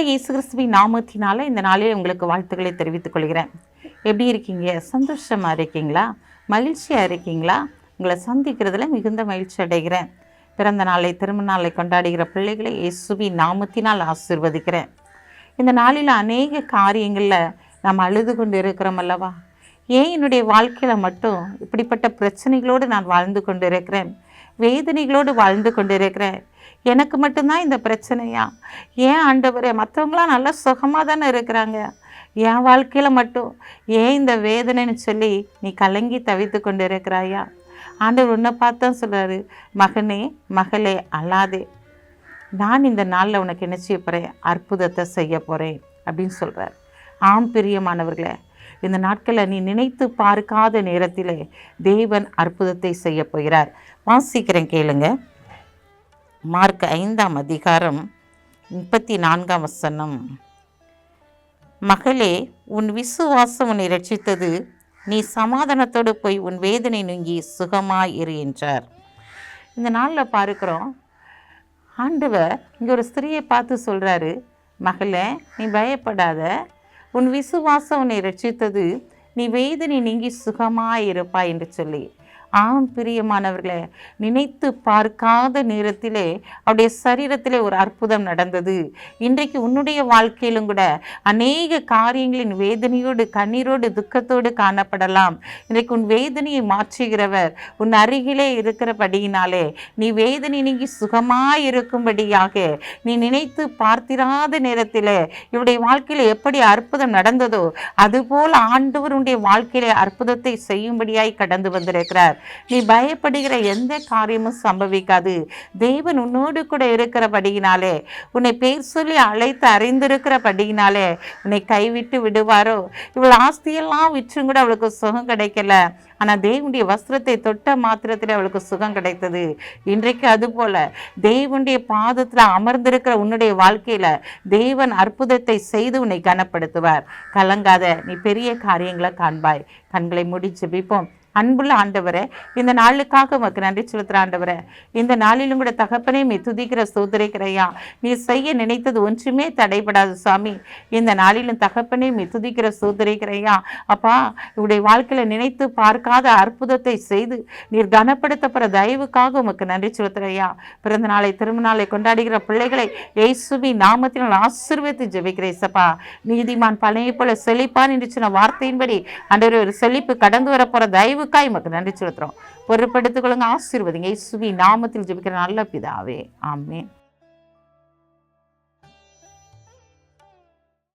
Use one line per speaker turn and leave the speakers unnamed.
ஆண்டவராக இயேசு கிறிஸ்துவின் நாமத்தினால இந்த நாளில் உங்களுக்கு வாழ்த்துக்களை தெரிவித்துக் கொள்கிறேன். எப்படி இருக்கீங்க? சந்தோஷமாக இருக்கீங்களா? மகிழ்ச்சியாக இருக்கீங்களா? உங்களை சந்திக்கிறதுல மிகுந்த மகிழ்ச்சி அடைகிறேன். பிறந்த நாளை திருமண நாளை கொண்டாடுகிற பிள்ளைகளை இயேசுவின் நாமத்தினால் ஆசிர்வதிக்கிறேன். இந்த நாளில் அநேக காரியங்களில் நாம் அழுது கொண்டு இருக்கிறோம் அல்லவா? ஏன் என்னுடைய வாழ்க்கையில் மட்டும் இப்படிப்பட்ட பிரச்சனைகளோடு நான் வாழ்ந்து கொண்டு இருக்கிறேன்? வேதனைகளோடு வாழ்ந்து கொண்டிருக்கிறேன். எனக்கு மட்டும்தான் இந்த பிரச்சனையா? ஏன் ஆண்டவரே மற்றவங்களாம் நல்லா சுகமாக தானே இருக்கிறாங்க? என் வாழ்க்கையில் மட்டும் ஏன் இந்த வேதனைன்னு சொல்லி நீ கலங்கி தவித்து கொண்டு இருக்கிறாயா ஆண்டவர் உன்னை பார்த்தா சொல்கிறாரு மகனே மகளே அல்லாதே நான் இந்த நாளில் உனக்கு என்ன செய்ய போகிறேன் அற்புதத்தை செய்ய போகிறேன் அப்படின்னு சொல்கிறார் ஆம் பிரியமானவர்களே இந்த நாட்களில் நீ நினைத்து பார்க்காத நேரத்திலே தேவன் அற்புதத்தை செய்ய போகிறார். வாசிக்கிறேன் கேளுங்க. மார்க் ஐந்தாம் அதிகாரம் முப்பத்தி நான்காம் வசனம். மகளே உன் விசுவாசம் உன்னை ரட்சித்தது நீ சமாதானத்தோடு போய் உன் வேதனை நுங்கி சுகமாய் இரு என்றார். இந்த நாளில் பார்க்குறோம் ஆண்டவர் இங்கே ஒரு ஸ்திரியை பார்த்து சொல்கிறாரு மகளே நீ பயப்படாத. உன் விசுவாசம் உன்னை ரட்சித்தது நீ வேதனை நீங்கி சுகமாயிருப்பாய் என்று சொல்லி ஆம் பிரியமானவர்களே நினைத்து பார்க்காத நேரத்திலே அவருடைய சரீரத்திலே ஒரு அற்புதம் நடந்தது. இன்றைக்கு உன்னுடைய வாழ்க்கையிலும் கூட அநேக காரியங்களின் வேதனையோடு கண்ணீரோடு துக்கத்தோடு காணப்படலாம். இன்றைக்கு உன் வேதனையை மாற்றுகிறவர் உன் அருகிலே இருக்கிறபடியினாலே நீ வேதனை நீங்கி சுகமாய் இருக்கும்படியாக நீ நினைத்து பார்த்திராத நேரத்திலே இவருடைய வாழ்க்கையில் எப்படி அற்புதம் நடந்ததோ அதுபோல் ஆண்டவர் உன்னுடைய வாழ்க்கையிலே அற்புதத்தை செய்யும்படியாய் கடந்து வந்திருக்கிறார். நீ பயப்படுகிற எந்த காரியமும் சம்பவிக்காது. தேவன் உன்னோடு கூட இருக்கிறபடியினாலே உன்னை பேர் சொல்லி அழைத்து அறிந்திருக்கிறபடியினாலே உன்னை கைவிட்டு விடுவாரோ? இவள் ஆஸ்தியெல்லாம் விற்றும் கூட அவளுக்கு சுகம் கிடைக்கல. ஆனால் தேவனுடைய வஸ்திரத்தை தொட்ட மாத்திரத்தில் அவளுக்கு சுகம் கிடைத்தது. இன்றைக்கு அதுபோல தேவனுடைய பாதத்தில் அமர்ந்திருக்கிற உன்னுடைய வாழ்க்கையில் தேவன் அற்புதத்தை செய்து உன்னை கனப்படுத்துவார். கலங்காத நீ பெரிய காரியங்களை காண்பாய். கண்களை மூடி ஜெபிப்போம். அன்புள்ள ஆண்டவரே இந்த நாளுக்காக உமக்கு நன்றி செலுத்துகிற ஆண்டவரே. இந்த நாளிலும் கூட தகப்பனே மீ துதிக்கிற சோதரிக்கிறையா நீ செய்ய நினைத்தது ஒன்றுமே தடைபடாது சுவாமி. இந்த நாளிலும் தகப்பனே மீ துதிக்கிற சோதரிக்கிறையா அப்பா இவருடைய வாழ்க்கையில் நினைத்து பார்க்காத அற்புதத்தை செய்து நீர் கனப்படுத்தப்படுற தயவுக்காக உமக்கு நன்றி செலுத்துறையா பிறந்த நாளை திருமணாலை நாளை கொண்டாடுகிற பிள்ளைகளை இயேசுவி நாமத்தினால் ஆசிர்வத்தை ஜெபிக்கிறேன் சப்பா நீதிமான் பழைய போல செழிப்பான் என்று சொன்ன வார்த்தையின்படி அன்றைய ஒரு செழிப்பு கடந்து வரப்போற தயவு நிறைவுக்காய் மக்கள் நன்றி செலுத்துகிறோம் பொருட்படுத்திக் கொள்ளுங்க ஆசீர்வதிங்க இயேசுவி நாமத்தில் ஜெபிக்கிற நல்ல பிதாவே ஆமே